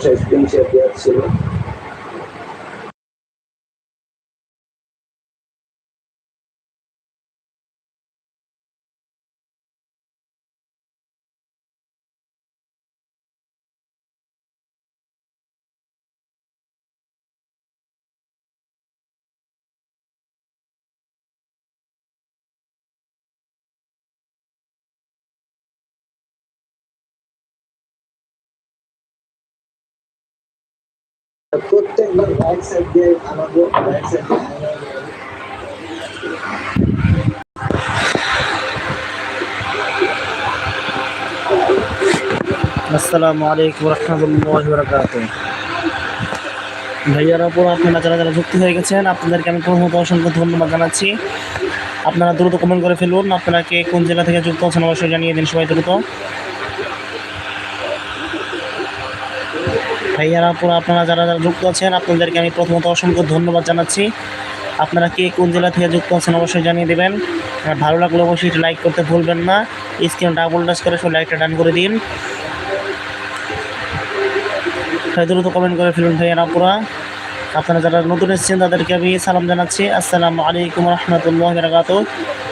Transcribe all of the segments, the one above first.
Screen share দিচ্ছিল প্রত্যেকবার right side দিয়ে সাইড আসসালামু আলাইকুম রহমতুল্লাহ বরকাত ভাইয়ারা উপর আপনারা যারা যারা যুক্ত হয়ে গেছেন, আপনাদেরকে আমি প্রথমত অসংখ্য ধন্যবাদ জানাচ্ছি। আপনারা দ্রুত কমেন্ট করে ফেলুন, আপনারা কে কোন জেলা থেকে যুক্ত আছেন অবশ্যই জানিয়ে দিন সবাই দ্রুত। ভাইয়ারা উপর আপনারা যারা যারা যুক্ত আছেন, আপনাদেরকে আমি প্রথমত অসংখ্য ধন্যবাদ জানাচ্ছি। আপনারা কে কোন জেলা থেকে যুক্ত আছেন অবশ্যই জানিয়ে দেবেন। আর ভালো লাগলে অবশ্যই লাইক করতে ভুলবেন না। স্ক্রিন ডাবল টাচ করে সব লাইকটা ডান করে দিন। দ্রুত কমেন্ট করে ফেলুন ভাইয়ারা, পুরা। আপনারা যারা নতুন এসেছেন, তাদেরকে আমি সালাম জানাচ্ছি। আসসালামু আলাইকুম রহমতুল্লাহ বরকাত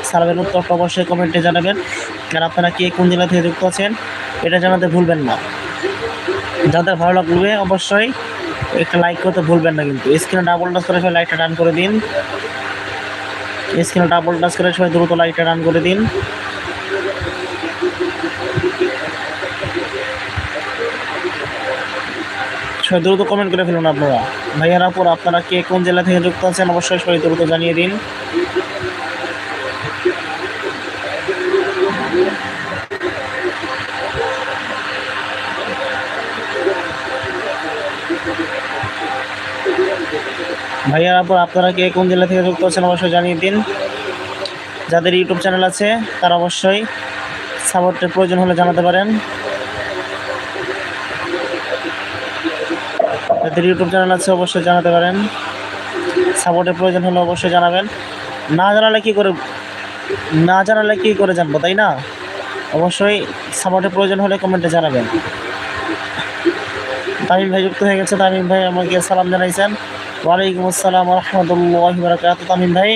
সালামের উত্তরটা অবশ্যই কমেন্টে জানাবেন। আর আপনারা কে কোন জেলা থেকে যুক্ত আছেন, এটা জানাতে ভুলবেন না। যাদের ভালো লাগবে অবশ্যই একটা লাইক করতে ভুলবেন না কিন্তু। স্ক্রিনে ডাবল টাচ করে সবাই লাইকটা ডান করে দিন। স্ক্রিনে ডাবল টাচ করে সবাই দ্রুত লাইকটা ডান করে দিন। সবাই দ্রুত কমেন্ট করে ফেলুন আপনারা। ভাইয়ারা পর আপনারা কে কোন জেলা থেকে যুক্ত আছেন অবশ্যই সবাই দ্রুত জানিয়ে দিন। ভাইয়ারা পর আপনারা কে কোন জেলা থেকে যুক্ত আছেন অবশ্যই জানিয়ে দিন। যাদের ইউটিউব চ্যানেল আছে, তারা অবশ্যই সাপোর্টের প্রয়োজন হলে জানাতে পারেন। যাদের ইউটিউব চ্যানেল আছে, অবশ্যই জানাতে পারেন। সাপোর্টের প্রয়োজন হলে অবশ্যই জানাবেন। না জানালে কী করে, না জানালে কী করে জানব, তাই না? অবশ্যই সাপোর্টের প্রয়োজন হলে কমেন্টে জানাবেন। তামিম ভাই যুক্ত হয়ে গেছে। তামিম ভাই আমাকে সালাম জানাইছেন। ওয়ালাইকুম আসসালাম রহমতুল্লাহ বারাকাত তামিম ভাই,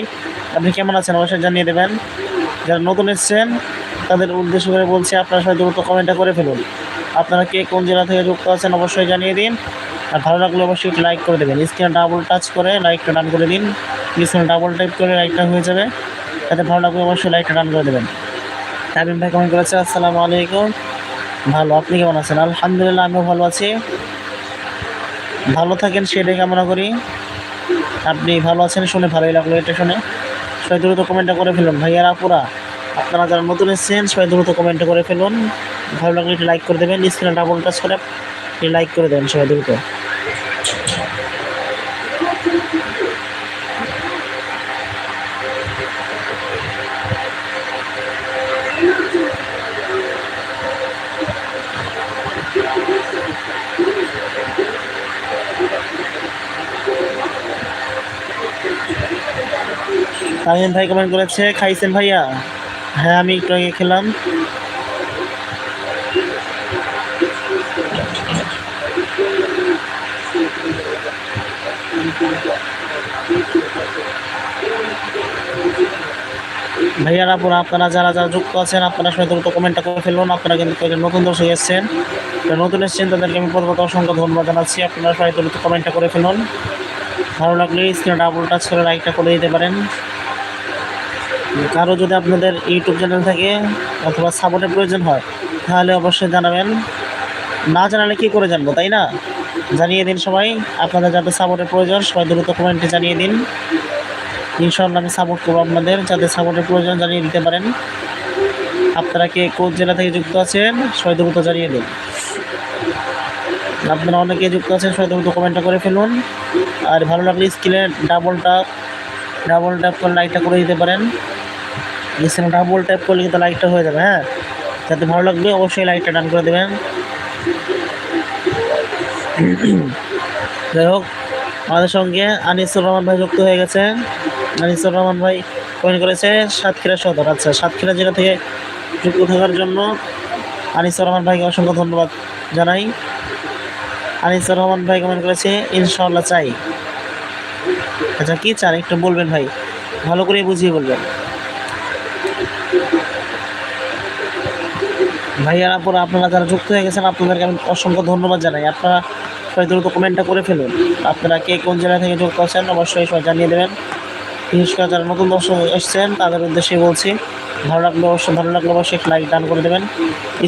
আপনি কেমন আছেন? অবশ্যই জানিয়ে দেবেন। যারা নতুন এসছেন, তাদের উদ্দেশ্য করে বলছি আপনারা সবাই দ্রুত কমেন্টটা করে ফেলুন। আপনারা কে কোন জেলা থেকে যুক্ত আছেন অবশ্যই জানিয়ে দিন। আর ভালো লাগলে অবশ্যই লাইক করে দেবেন। স্ক্রিনে ডাবল টাচ করে লাইকটা ডান করে দিন। স্ক্রিনে ডাবল টাইপ করে লাইকটা হয়ে যাবে। তাতে ভালো লাগলে অবশ্যই লাইকটা ডান করে দেবেন। তামিম ভাই কমেন্ট করেছে, আসসালামু আলাইকুম। ভালো, আপনি কেমন আছেন? আলহামদুলিল্লাহ, আমিও ভালো আছি। ভালো থাকেন, সেটাই কামনা করি। আপনি ভালো আছেন শুনে ভালোই লাগল এটা শুনে। সবাই দ্রুত কমেন্টটা করে ফেলুন। ভাইয়ারা পুরা আপনারা যারা নতুন এসেছেন, সবাই দ্রুত কমেন্ট করে ফেলুন। ভালো লাগলে একটু লাইক করে দেবেন। স্ক্রিনে ডাবল টাচ করে লাইক করে দেবেন সবাই দ্রুত। তামিম ভাই কমেন্ট করেছে, খাইছেন ভাইয়া? হ্যাঁ আমি একটু আগে খেলাম। ভাইয়ারা পুরো আপনারা যারা যারা যুক্ত আছেন, আপনারা সবাই দ্রুত কমেন্টটা করে ফেলুন। আপনারা কিন্তু নতুন দর্শক এসেছেন। নতুন এসেছেন, তাদেরকে আমি প্রথমত অসংখ্য ধন্যবাদ জানাচ্ছি। আপনারা সবাই দ্রুত কমেন্টটা করে ফেলুন। ভালো লাগলে স্ক্রিনে ডাবল টাচ করে লাইকটা করে দিতে পারেন। কারও যদি আপনাদের ইউটিউব চ্যানেল থাকে অথবা সাপোর্টের প্রয়োজন হয়, তাহলে অবশ্যই জানাবেন। না জানালে কী করে জানব, তাই না? জানিয়ে দিন সবাই, আপনাদের যাদের সাপোর্টের প্রয়োজন, সবাই দ্রুত কমেন্টে জানিয়ে দিন। ইনশাল্লাহ আমি সাপোর্ট করব আপনাদের যাদের সাপোর্টের প্রয়োজন জানিয়ে দিতে পারেন। আপনারা কে কোন জেলা থেকে যুক্ত আছেন, সবাই দ্রুত জানিয়ে দিন। আপনারা অনেকে যুক্ত আছেন, সবাই দ্রুত কমেন্টটা করে ফেলুন। আর ভালো লাগলে স্ক্রিনে ডাবল টাপ ডাবল ট্যাপ করে লাইকটা করে দিতে পারেন। স্ক্রিনে ডাবল ট্যাপ করলে কিন্তু লাইকটা হয়ে যাবে হ্যাঁ? যাতে ভালো লাগবে, অবশ্যই লাইকটা ডান করে দেবেন। যাই হোক, আমাদের সঙ্গে আনিসুর রহমান ভাই যুক্ত হয়ে গেছে আনিসুর রহমান ভাই কমেন্ট করেছে সাতক্ষীরা সদর। আচ্ছা সাতক্ষীরা জেলা থেকে যুক্ত থাকার জন্য আনিসুর রহমান ভাইকে অসংখ্য ধন্যবাদ জানাই। আনিসুর রহমান ভাই কমেন্ট করেছে ইনশাল্লাহ চাই। আচ্ছা কী চান? একটু বলবেন ভাই। ভালো করে বুঝিয়ে বলবেন। ভাইয়ারা আপনার আপনারা যারা যুক্ত হয়ে গেছেন, আপনাদেরকে আমি অসংখ্য ধন্যবাদ জানাই। আপনারা সবাই দ্রুত কমেন্টটা করে ফেলুন। আপনারা কে কোন জেলা থেকে যুক্ত আছেন, অবশ্যই সবাই জানিয়ে দেবেন। বিশেষ করে যারা নতুন দর্শক এসছেন, তাদের উদ্দেশ্যে বলছি, ভালো লাগলে অবশ্যই, ভালো লাগলে অবশ্যই লাইক ডান করে দেবেন।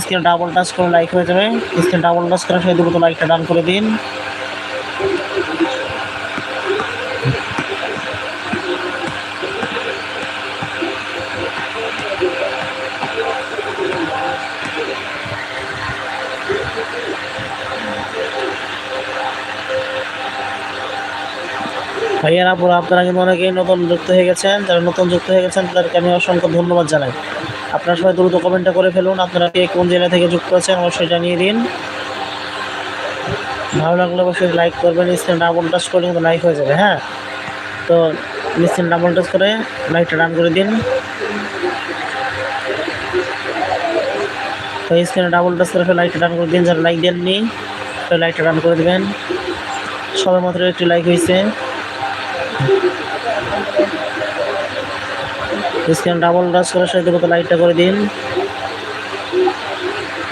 স্ক্রিনে ডাবল টাচ করে লাইক হয়ে যাবে। স্ক্রিনে ডাবল টাচ করে সেই দ্রুত লাইকটা ডান করে দিন। ভাইয়ারা পুরো আপনারা কিন্তু অনেকেই নতুন যুক্ত হয়ে গেছেন। যারা নতুন যুক্ত হয়ে গেছেন, তাদেরকে আমি অসংখ্য ধন্যবাদ জানাই। আপনার সবাই দ্রুত কমেন্টটা করে ফেলুন, আপনারা কে কোন জেলা থেকে যুক্ত আছেন অবশ্যই জানিয়ে দিন। ভালো লাগলে অবশ্যই লাইক করবেন স্ক্রিন ডাবল টাচ করলে কিন্তু লাইক হয়ে যাবে হ্যাঁ? তো স্ক্রিন ডাবল টাচ করে লাইকটা রান করে দিন। তো স্ক্রিনে ডাবল টাচ করে লাইকটা ডান করে দিন, যারা লাইক দেননি লাইকটা রান করে দেবেন। সবে মাত্র একটি লাইক হয়েছে। স্ক্রিন ডাবল টাচ করে সাথে মতো লাইটটা করে দিন।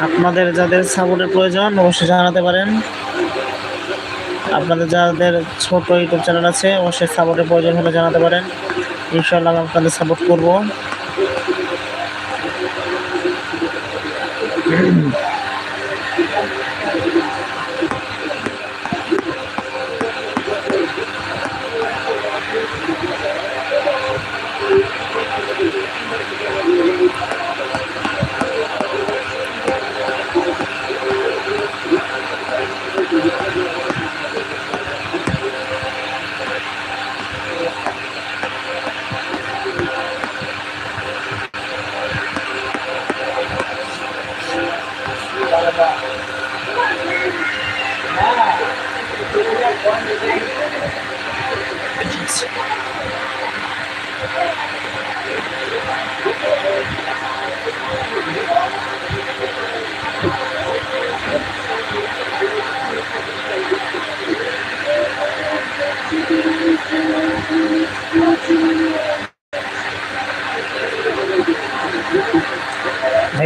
আপনাদের যাদের সাপোর্টের প্রয়োজন অবশ্যই জানাতে পারেন। আপনাদের যাদের ছোট ইউটিউব চ্যানেল আছে, অবশ্যই সাপোর্টের প্রয়োজন হলে জানাতে পারেন। ইনশাআল্লাহ আমি আপনাদের সাপোর্ট করব।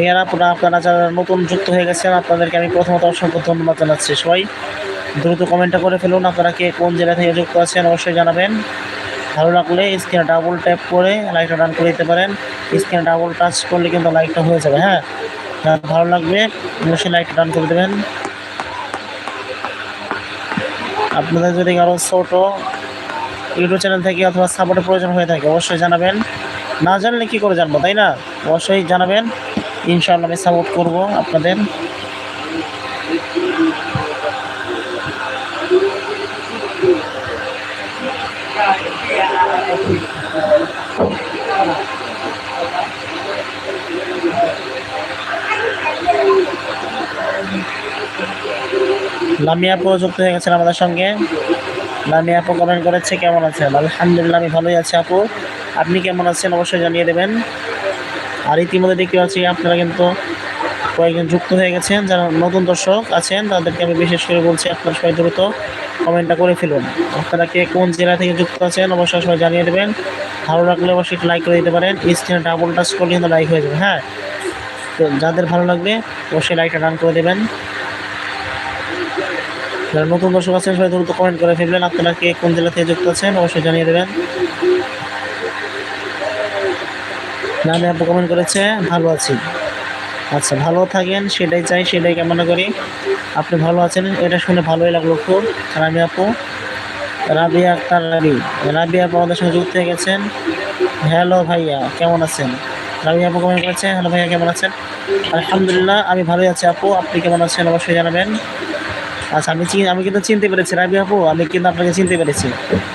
ভাইয়ারা, পুরো আপনারা যারা নতুন যুক্ত হয়ে গেছেন, আপনাদেরকে আমি প্রথমত অসংখ্য ধন্যবাদ জানাচ্ছি সবাই। দ্রুত কমেন্টটা করে ফেলুন, আপনারা কে কোন জেলা থেকে যুক্ত আছেন অবশ্যই জানাবেন। ভালো লাগলে স্ক্রিনে ডাবল ট্যাপ করে লাইকটা ডান করে দিতে পারেন। স্ক্রিনে ডাবল টাচ করলে কিন্তু লাইকটা হয়ে যাবে হ্যাঁ? ভালো লাগবে অবশ্যই লাইকটা ডান করে দেবেন। আপনাদের যদি কারও ছোট ইউটিউব চ্যানেল থেকে অথবা সাপোর্টের প্রয়োজন হয়ে থাকে, অবশ্যই জানাবেন। না জানলে কী করে জানব, তাই না? অবশ্যই জানাবেন। ইনশাআল্লাহ আমি সাপোর্ট করব আপনাদের। লামিয়া আপু যুক্ত হয়ে গেছেন আমাদের সঙ্গে। লামিয়া আপু কমেন্ট করেছে, কেমন আছেন আলহামদুলিল্লাহ, আমি ভালোই আছি আপু। আপনি কেমন আছেন? অবশ্যই জানিয়ে দেবেন। আর ইতিমধ্যে দেখতে পাচ্ছি আপনারা কিন্তু কয়েকজন যুক্ত হয়ে গেছেন, যারা নতুন দর্শক আছেন, তাদেরকে আমি বিশেষ করে বলছি আপনারা সবাই দ্রুত কমেন্টটা করে ফেলুন। আপনারা কে কোন জেলা থেকে যুক্ত আছেন অবশ্যই সবাই জানিয়ে দেবেন। ভালো লাগলে অবশ্যই লাইক করে দিতে পারেন। স্ক্রিনে ডাবল টাচ করলে কিন্তু লাইক হয়ে যাবে হ্যাঁ? তো যাদের ভালো লাগবে, অবশ্যই লাইকটা ডান করে দেবেন। যারা নতুন দর্শক আছেন, সবাই দ্রুত কমেন্ট করে ফেলবেন। আপনারা কে কোন জেলা থেকে যুক্ত আছেন, অবশ্যই জানিয়ে দেবেন। নামে আপু কমেন্ট করেছে ভালো আছি। আচ্ছা ভালো থাকেন, সেটাই চাই, সেটাই কামনা করি। আপনি ভালো আছেন, এটা শুনে ভালোই লাগল খুব রামি আপু। রাবিয়া আক্তার, রাবি। রাবিয়া আপু আমাদের সঙ্গে যুক্ত হয়ে গেছেন। হ্যালো ভাইয়া, কেমন আছেন? রাবিয়া আপু কমেন্ট করেছে, হ্যালো ভাইয়া, কেমন আছেন? আলহামদুলিল্লাহ, আমি ভালোই আছি আপু, আপনি কেমন আছেন অবশ্যই জানাবেন। আচ্ছা আমি চিন আমি কিন্তু চিনতে পেরেছি, রাবি আপু, আমি কিন্তু আপনাকে চিনতে পেরেছি।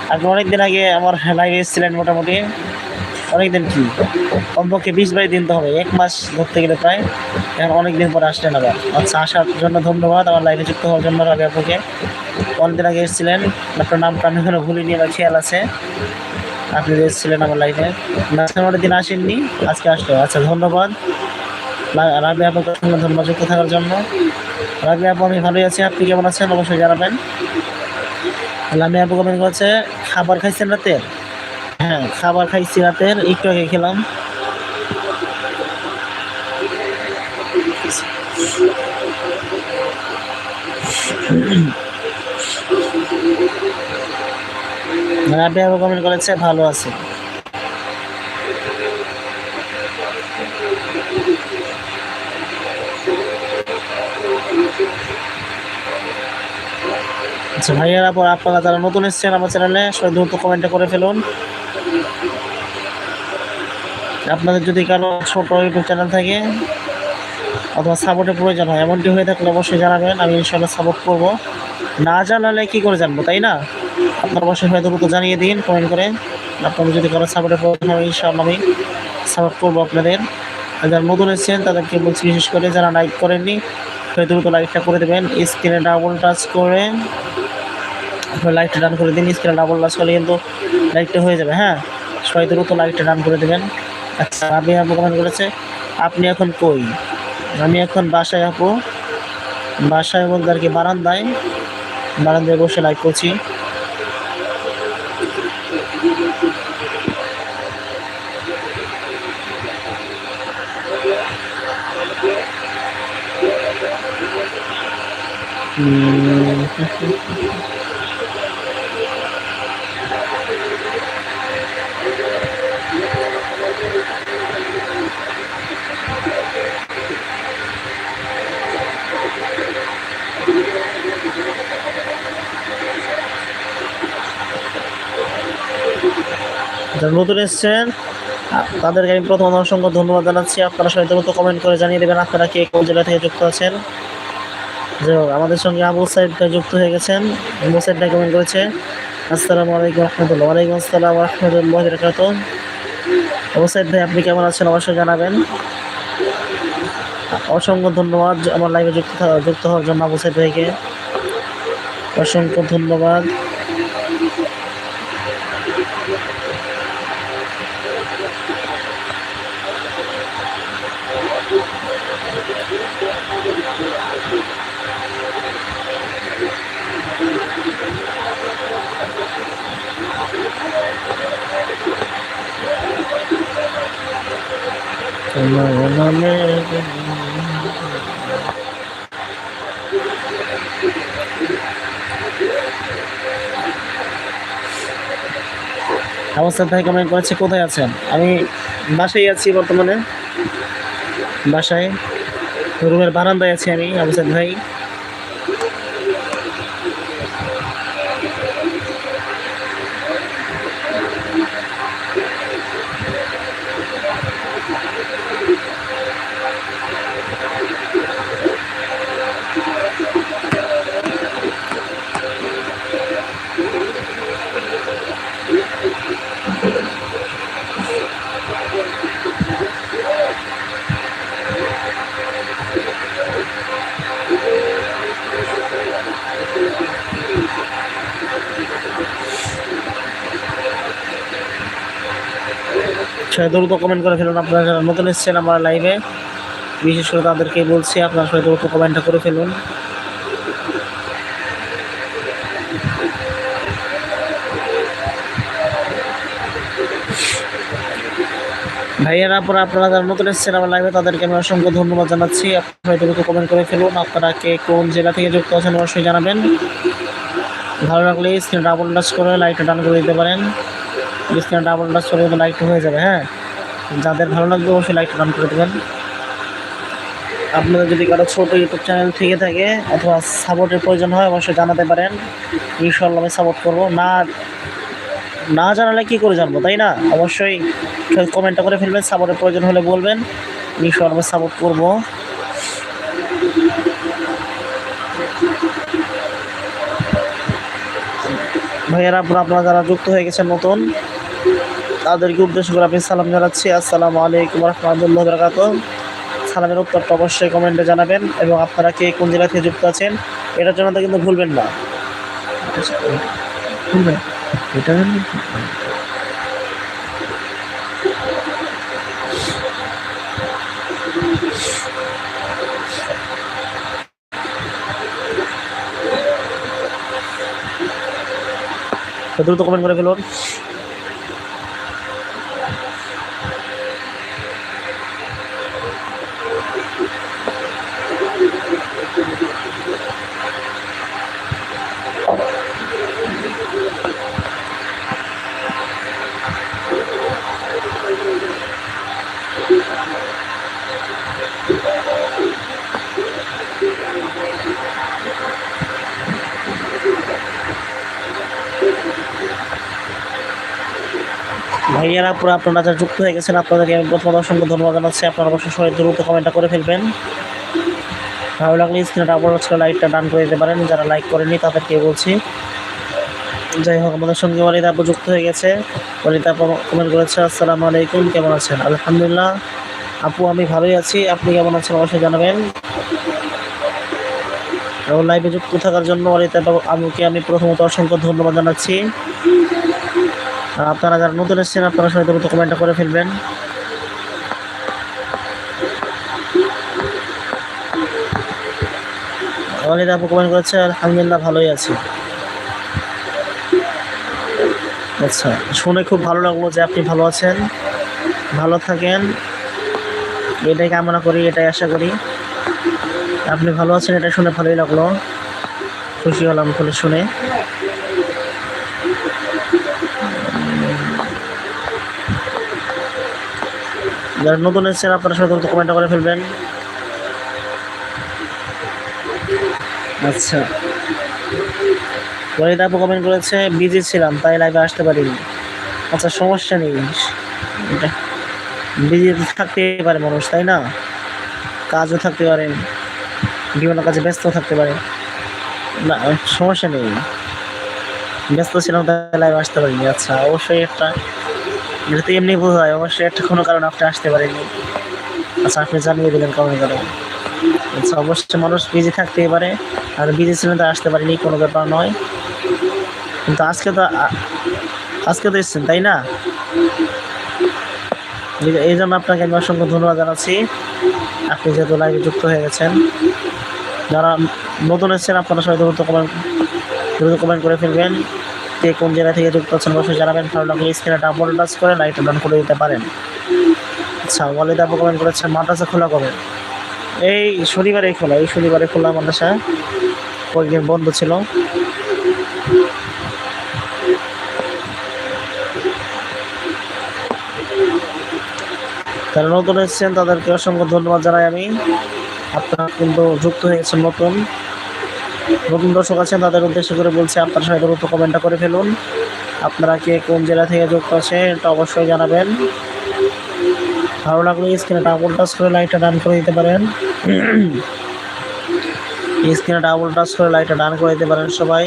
আপনি অনেকদিন আগে আমার লাইভে এসেছিলেন মোটামুটি। অনেকদিন কি? কমপক্ষে বিশ বাইশ দিন তো হবে। এক মাস ধরতে গেলে প্রায় এখন অনেক দিন পরে আসলেন আবার। আচ্ছা আসার জন্য ধন্যবাদ। আমার লাইভে যুক্ত হওয়ার জন্য রাবি আপুকে অনেকদিন আগে এসেছিলেন। আপনার নামটা আমি এখানে ভুলিনি, আমার খেয়াল আছে। আপনি এসেছিলেন আমার আজকে অনেক দিন আসেননি। আজকে আসলো। আচ্ছা ধন্যবাদ। রাবি আপুকে ধন্যবাদ যুক্ত থাকার জন্য। রাবি আপু, আমি ভালোই আছি। আপনি কেমন আছেন? অবশ্যই জানাবেন। লামি আপু কমেন্ট করেছে, খাবার খাইছেন হ্যাঁ খাবার খাইছি রাতের, একটু আগে খেলাম। রাবি আপু কমেন্ট করেছে, ভালো আছে। আচ্ছা ভাইয়ারা পর আপনারা যারা নতুন এসেছেন আমার চ্যানেলে, সবাই দ্রুত কমেন্টটা করে ফেলুন। আপনাদের যদি কারও ছোট ইউটিউব চ্যানেল থাকে অথবা সাপোর্টের প্রয়োজন হয়, এমনটি হয়ে থাকলে অবশ্যই জানাবেন, আমি ইনশাল্লাহ সাপোর্ট করব। না জানালে কি করে জানব, তাই না? আপনার অবশ্যই হয়তো দ্রুত জানিয়ে দিন কমেন্ট করে। আপনাদের যদি কারও সাপোর্টের প্রয়োজন হয় ইনশাল্লাহ আমি সাপোর্ট করব আপনাদের। আর যারা নতুন এসেছেন, তাদেরকে বলছি বিশেষ করে, যারা লাইক করেননি সবাই দ্রুত লাইকটা করে দেবেন। স্ক্রিনে ডাবল টাচ করে লাইটটা ডান করে দিন। স্ক্রিনে ডাবল টাচ করলে কিন্তু লাইটটা হয়ে যাবে হ্যাঁ? সবাই দ্রুত লাইটটা ডান করে দেবেন। আচ্ছা আমি আপু কমেন্ট করেছে। আপনি এখন কই? আমি এখন বাসায় আপু। বাসায় বলতে আর কি বারান্দায়। বারান্দায় বসে লাইক করছি। উম, যারা নতুন এসছেন, তাদেরকে আমি প্রথম অসংখ্য ধন্যবাদ জানাচ্ছি। আপনারা সবাই দ্রুত কমেন্ট করে জানিয়ে দেবেন আপনারা কে কোন জেলা থেকে যুক্ত আছেন। হোক, আমাদের সঙ্গে আবু ভাই যুক্ত হয়ে গেছেন। আবু ভাই কমেন্ট করেছে, আসসালামু আলাইকুম রহমতুল্লাহ। ওয়ালাইকুম আসসালাম রহমতুল্লাহ বরকাত। আবু সাইদ ভাই, আপনি কেমন আছেন? অবশ্যই জানাবেন। অসংখ্য ধন্যবাদ আমার লাইভে যুক্ত যুক্ত হওয়ার জন্য আবু সাহেব ভাইকে। অসংখ্য ধন্যবাদ। তোমার নামে অবস্থা ভাই কমেন্ট করেছে, কোথায় আছেন? আমি বাসায় আছি বর্তমানে। বাসায়। রুমের বারান্দায় আছি আমি অবসাদ ভাই। সবাই দ্রুত কমেন্ট করে ফেলুন। আপনারা যারা নতুন এসেছেন আমার লাইভে বিশেষ করে তাদেরকে বলছি, আপনারা সবাই দ্রুত কমেন্টটা করে ফেলুন। ভাইয়েরা, আপনারা আপনারা যারা নতুন এসেছেন আমার লাইভে তাদেরকে আমি অসংখ্য ধন্যবাদ জানাচ্ছি। আপনারা দ্রুত কমেন্ট করে ফেলুন। আপনারা কে কোন জেলা থেকে যুক্ত আছেন অবশ্যই জানাবেন। ভালো লাগলে স্ক্রিন ডাবল করে লাইটটা ডান করে দিতে পারেন। স্ক্রিন ডাবল টাচ করে লাইট হয়ে যাবে হ্যাঁ? যাদের ভালো লাগবে অবশ্যই লাইটটা ডান করে দেবেন। আপনাদের যদি কারও ছোট ইউটিউব চ্যানেল থেকে থাকে অথবা সাপোর্টের প্রয়োজন হয়, অবশ্যই জানাতে পারেন। ইনশাল্লাহ আমি সাপোর্ট করব। না না জানালে কী করে জানব, তাই না? অবশ্যই কমেন্টটা করে ফেলবেন সাপোর্টের প্রয়োজন হলে বলবেন। ইনশাল্লাহ সাপোর্ট করব। ভাইয়েরা, আপনারা যারা যুক্ত হয়ে গেছেন নতুন তাদেরকে উদ্দেশ্য করে আপনি সালাম জানাচ্ছি। আসসালামু আলাইকুম রহমতুল্লাহ বরকাত সালামের উত্তরটা অবশ্যই কমেন্টে জানাবেন এবং আপনারা কে কোন জেলা থেকে যুক্ত আছেন, এটার জন্য তো কিন্তু ভুলবেন না। আচ্ছা, এটা দ্রুত কমেন্ট করে ফেলুন। ভাইয়ারা, পুরো আপনারা যারা যুক্ত হয়ে গেছেন, আপনাদেরকে আমি প্রথমত অসংখ্য ধন্যবাদ জানাচ্ছি। আপনারা অবশ্যই সবাই দ্রুত কমেন্টটা করে ফেলবেন। ভালো লাগলে স্ক্রিনটা আপনার হচ্ছে লাইকটা ডান করে দিতে পারেন। যারা লাইক করেনি তাদেরকে বলছি। যাই হোক, আমাদের সঙ্গে ওয়ালিদ আপু যুক্ত হয়ে গেছে। ওয়ালিদ আপু কমেন্ট করেছে, আসসালামু আলাইকুম, কেমন আছেন? আলহামদুলিল্লাহ, আপু, আমি ভালোই আছি। আপনি কেমন আছেন অবশ্যই জানাবেন। এবং লাইভে যুক্ত থাকার জন্য আপু আপুকে আমি প্রথমত অসংখ্য ধন্যবাদ জানাচ্ছি। আর আপনারা যারা নতুন এসেছেন, আপনারা সবাই দ্রুত কমেন্টটা করে ফেলবেন। ওয়ালিদ আপু কমেন্ট করেছে আলহামদুলিল্লাহ ভালোই আছি। আচ্ছা শুনে খুব ভালো লাগল যে আপনি ভালো আছেন, ভালো থাকেন। এটাই কামনা করি, এটাই আশা করি। আপনি ভালো আছেন, এটা শুনে ভালোই লাগল। খুশি হলাম খুলে শুনে। যারা নতুন এসেছেন, আপনারা দ্রুত কমেন্ট করে ফেলবেন। আচ্ছা। ওয়ালিদ আপু কমেন্ট করেছে বিজি ছিলাম, তাই লাইভে আসতে পারিনি। আচ্ছা সমস্যা নেই। বিজি থাকতে পারে মানুষ, তাই না? কাজও থাকতে পারে বিভিন্ন কাজে ব্যস্ত থাকতে পারে। না, সমস্যা নেই। ব্যস্ত ছিলাম, তাই লাইভে আসতে পারিনি। আচ্ছা অবশ্যই একটা এটা তো এমনি বোঝা হয়, অবশ্যই একটা কোনো কারণে আপনি আসতে পারেননি। আচ্ছা আপনি জানিয়ে দিলেন কারণে করে আচ্ছা অবশ্যই মানুষ বিজি থাকতেই পারে, আর বিজি ছিলেন তো আসতে পারিনি, কোনো ব্যাপার নয়। কিন্তু আজকে তো আজকে তো এসছেন, তাই না? এই জন্য আপনাকে আমি অসংখ্য ধন্যবাদ জানাচ্ছি। আপনি যেহেতু লাইভে যুক্ত হয়ে গেছেন, যারা নতুন এসেছেন, আপনারা সবাই দ্রুত কমেন্ট দ্রুত কমেন্ট করে ফেলবেন। কে কোন জায়গা থেকে যুক্ত আছেন অবশ্যই জানাবেন ভালো লাগলে স্ক্রিনে ডাবল টাচ করে লাইটটা ডান করে দিতে পারেন। আচ্ছা ওয়ালিদ আপু কমেন্ট করেছে, মাদ্রাসা খোলা কবে? এই শনিবারে খোলা, এই শনিবারে খোলা মাদ্রাসা। কয়েকদিন বন্ধ ছিল। যারা নতুন এসেছেন, তাদেরকে অসংখ্য ধন্যবাদ জানাই আমি। আপনারা কিন্তু যুক্ত হয়ে গেছেন নতুন। নতুন দর্শক আছেন, তাদের উদ্দেশ্য করে বলছি, আপনারা সবাই দ্রুত কমেন্টটা করে ফেলুন। আপনারা কে কোন জেলা থেকে যুক্ত আছে এটা অবশ্যই জানাবেন। ভালো লাগলে স্ক্রিনে ডাবল টাচ করে লাইটটা ডান করে দিতে পারেন। স্ক্রিনে ডাবল টাচ করে লাইটটা ডান করে দিতে পারেন সবাই।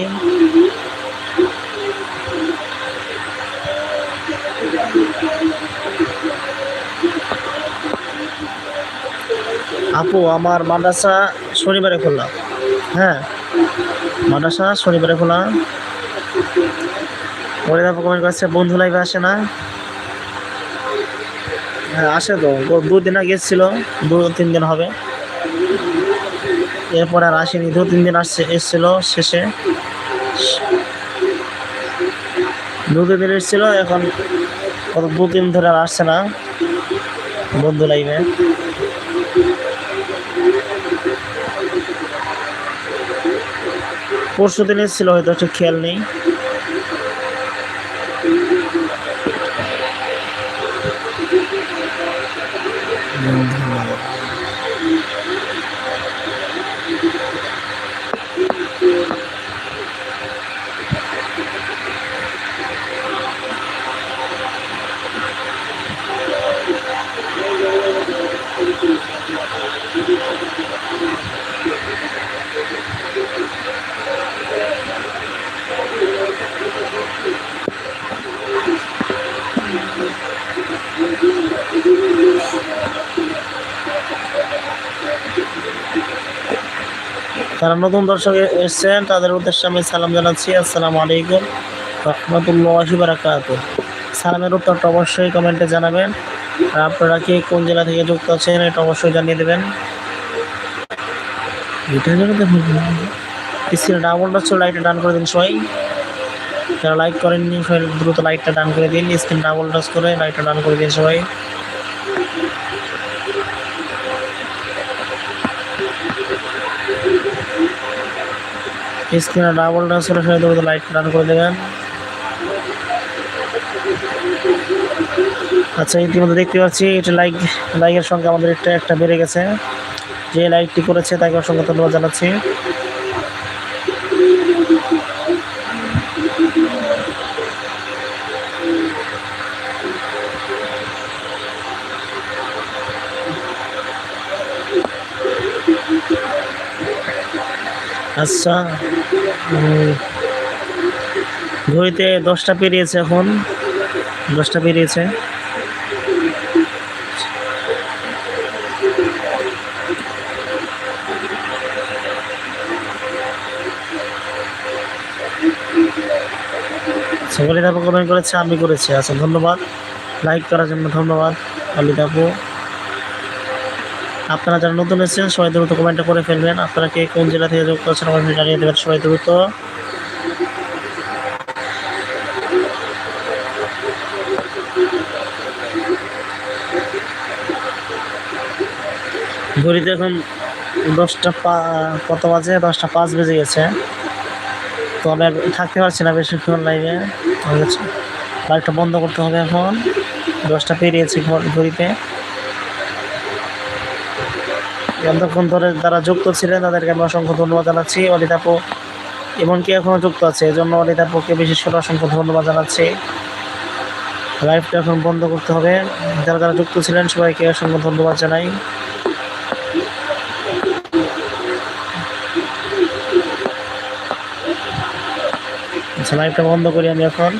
আপু, আমার মাদ্রাসা শনিবারে খোলা। হ্যাঁ। মাদ্রাসা, শনিবারে খোলা। আপু কমেন্ট করছে বন্ধু লাইভে আসে না। হ্যাঁ আসে তো। দুদিন আগে এসেছিল, দু তিন দিন হবে। এরপর আর আসেনি, দু তিন দিন আসছে, এসেছিল শেষে। দু তিন দিন এসেছিল, এখন কত দু দিন ধরে আর আসছে না বন্ধু লাইভে পরশু দিনের ছিল হয়তো খেয়াল নেই। নতুন দর্শক এসেছেন, তাদের উদ্দেশ্যে আমি সালাম জানাচ্ছি। আসসালামু আলাইকুম রহমতুল্লাহি বারাকাত সালামের উত্তরটা অবশ্যই কমেন্টে জানাবেন। আর আপনারা কি কোন জেলা থেকে যুক্ত আছেন এটা অবশ্যই জানিয়ে দেবেন। এটা জন্য তো স্ক্রিনে ডাবল টাচ লাইটে ডান করে দিন সবাই। যারা লাইক করেননি, সবাই দ্রুত লাইকটা ডান করে দিন। স্ক্রিন ডাবল টাচ করে লাইকটা ডান করে দিন সবাই। স্ক্রিনে ডাবল টাচ করে লাইকটা ডান করে দেবেন। আচ্ছা ইতিমধ্যে দেখতে পাচ্ছি, এটা লাইক লাইকের সংখ্যা আমাদের একটা একটা বেড়ে গেছে। যে লাইকটি করেছে, তাকে অসংখ্য ধন্যবাদ জানাচ্ছি। আচ্ছা ঘড়িতে দশটা পেরিয়েছে এখন। দশটা পেরিয়েছে। সকলে আপু কমেন্ট করেছে, আমি করেছি। আচ্ছা ধন্যবাদ। লাইক করার জন্য ধন্যবাদ। অলিত আপু আপনারা যারা নতুন এসেছেন, সবাই দ্রুত কমেন্টটা করে ফেলবেন। আপনারা কে কোন জেলা থেকে যোগ করছেন, আমাদের জানিয়ে দেবেন। সবাই দ্রুত। ঘড়িতে এখন দশটা কত বাজে? দশটা পাঁচ বেজে গেছে। তো আমি থাকতে পারছি না বেশিক্ষণ লাইভে লাইভটা বন্ধ করতে হবে এখন। দশটা পেরিয়েছে ঘড়িতে। এতক্ষণ ধরে যারা যুক্ত ছিলেন, তাদেরকে আমি অসংখ্য ধন্যবাদ জানাচ্ছি। অলিতাপু এমনকি এখনও যুক্ত আছে এই জন্য অলিতাপুকে বিশেষ করে অসংখ্য ধন্যবাদ জানাচ্ছি। লাইভটা এখন বন্ধ করতে হবে। যারা যারা যুক্ত ছিলেন, সবাইকে অসংখ্য ধন্যবাদ জানাই। আচ্ছা লাইভটা বন্ধ করি আমি এখন।